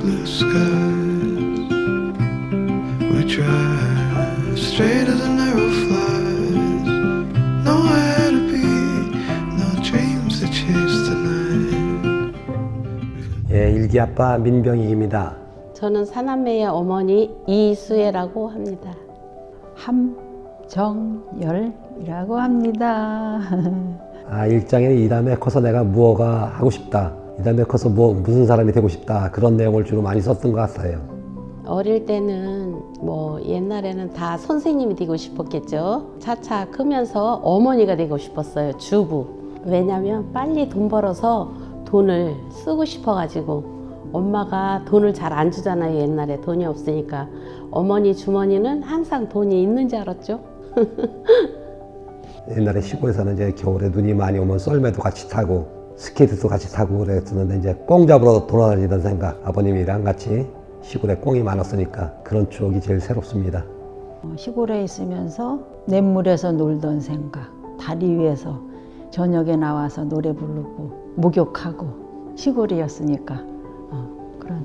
blue skies. We drive straight as an arrow flies. Nowhere to be, no dreams to chase tonight. 예, 일기 아빠 민병희입니다. 저는 사남매의 어머니 이수혜라고 합니다. 함정열이라고 합니다. 아, 일장에 이 다음에 커서 내가 무엇가 하고 싶다. 이 다음에 커서 뭐, 무슨 사람이 되고 싶다. 그런 내용을 주로 많이 썼던 것 같아요. 어릴 때는 뭐 옛날에는 다 선생님이 되고 싶었겠죠. 차차 크면서 어머니가 되고 싶었어요. 주부. 왜냐면 빨리 돈 벌어서 돈을 쓰고 싶어가지고 엄마가 돈을 잘 안 주잖아요. 옛날에 돈이 없으니까 어머니 주머니는 항상 돈이 있는 줄 알았죠. 옛날에 시골에서는 이제 겨울에 눈이 많이 오면 썰매도 같이 타고 스케이트도 같이 타고 그랬었는데 이제 꽁 잡으러 돌아다니던 생각 아버님이랑 같이 시골에 꽁이 많았으니까 그런 추억이 제일 새롭습니다. 어, 시골에 있으면서 냇물에서 놀던 생각, 다리 위에서 저녁에 나와서 노래 부르고 목욕하고 시골이었으니까 어, 그런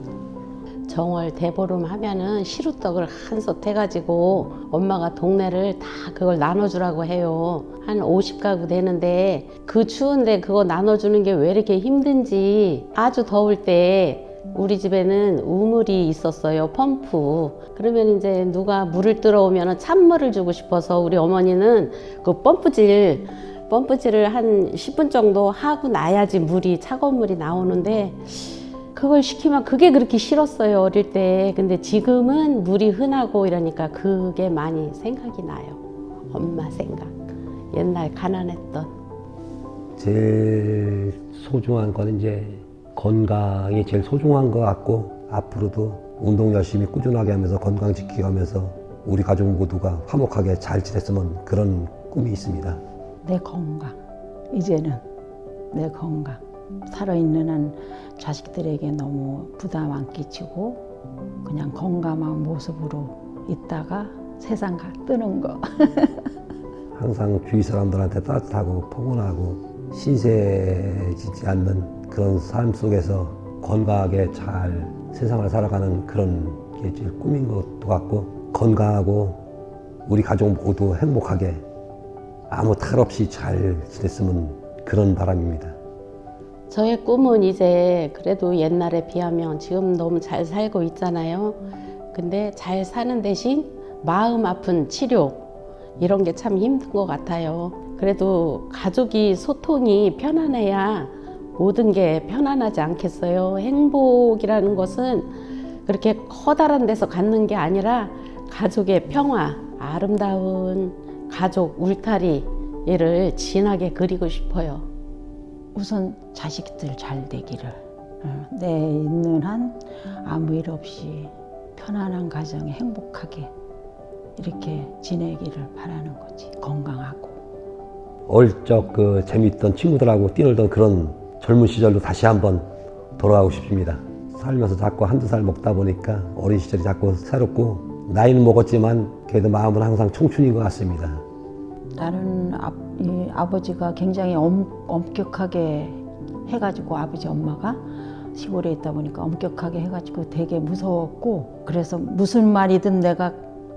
정월 대보름 하면은 시루떡을 한솥 해가지고 엄마가 동네를 다 그걸 나눠주라고 해요. 한 50가구 되는데 그 추운데 그거 나눠주는 게 왜 이렇게 힘든지 아주 더울 때 우리 집에는 우물이 있었어요. 펌프. 그러면 이제 누가 물을 들어오면 찬물을 주고 싶어서 우리 어머니는 그 펌프질 펌프질을 한 10분 정도 하고 나야지 물이 차가운 물이 나오는데 그걸 시키면 그게 그렇게 싫었어요 어릴 때. 근데 지금은 물이 흔하고 이러니까 그게 많이 생각이 나요. 엄마 생각. 옛날 가난했던. 제일 소중한 건 이제 건강이 제일 소중한 것 같고 앞으로도 운동 열심히 꾸준하게 하면서 건강 지키면서 우리 가족 모두가 화목하게 잘 지냈으면 그런 꿈이 있습니다. 내 건강. 이제는 내 건강 살아있는 한 자식들에게 너무 부담 안 끼치고 그냥 건강한 모습으로 있다가 세상 가 뜨는 거 항상 주위 사람들한테 따뜻하고 포근하고 신세지지 않는 그런 삶 속에서 건강하게 잘 세상을 살아가는 그런 게 제일 꿈인 것도 같고 건강하고 우리 가족 모두 행복하게 아무 탈 없이 잘 지냈으면 그런 바람입니다. 저의 꿈은 이제 그래도 옛날에 비하면 지금 너무 잘 살고 있잖아요. 근데 잘 사는 대신 마음 아픈 치료 이런 게 참 힘든 것 같아요. 그래도 가족이 소통이 편안해야 모든 게 편안하지 않겠어요? 행복이라는 것은 그렇게 커다란 데서 갖는 게 아니라 가족의 평화 아름다운 가족 울타리를 진하게 그리고 싶어요 우선 자식들 잘 되기를 어, 내 있는 한 아무 일 없이 편안한 가정에 행복하게 이렇게 지내기를 바라는 거지 건강하고 얼적 그 재밌던 친구들하고 뛰놀던 그런 젊은 시절로 다시 한번 돌아가고 싶습니다. 살면서 자꾸 한두 살 먹다 보니까 어린 시절이 자꾸 새롭고 나이는 먹었지만 그래도 마음은 항상 청춘인 것 같습니다. 나는 아, 이 아버지가 굉장히 엄, 엄격하게 해가지고 아버지 엄마가 시골에 있다 보니까 엄격하게 해가지고 되게 무서웠고 그래서 무슨 말이든 내가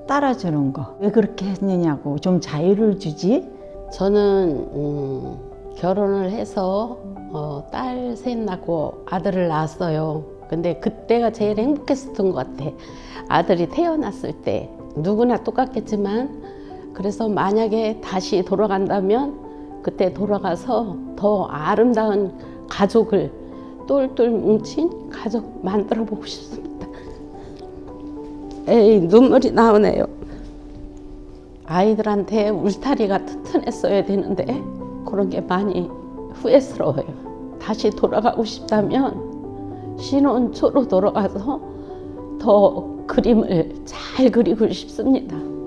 따라주는 거 왜 그렇게 했느냐고 좀 자유를 주지 저는 음, 결혼을 해서 어, 딸 셋 낳고 아들을 낳았어요. 근데 그때가 제일 행복했었던 것 같아. 아들이 태어났을 때 누구나 똑같겠지만 그래서 만약에 다시 돌아간다면 그때 돌아가서 더 아름다운 가족을 똘똘 뭉친 가족 만들어 보고 싶습니다. 에이 눈물이 나오네요. 아이들한테 울타리가 튼튼했어야 되는데 그런 게 많이 후회스러워요. 다시 돌아가고 싶다면 신혼초로 돌아가서 더 그림을 잘 그리고 싶습니다.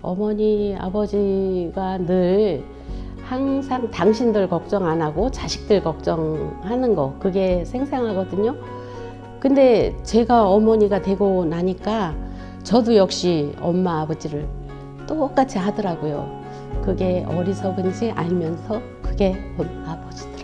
어머니, 아버지가 늘 항상 당신들 걱정 안 하고 자식들 걱정하는 거 그게 생생하거든요. 근데 제가 어머니가 되고 나니까 저도 역시 엄마 아버지를 똑같이 하더라고요. 그게 어리석은지 알면서 그게 아버지다.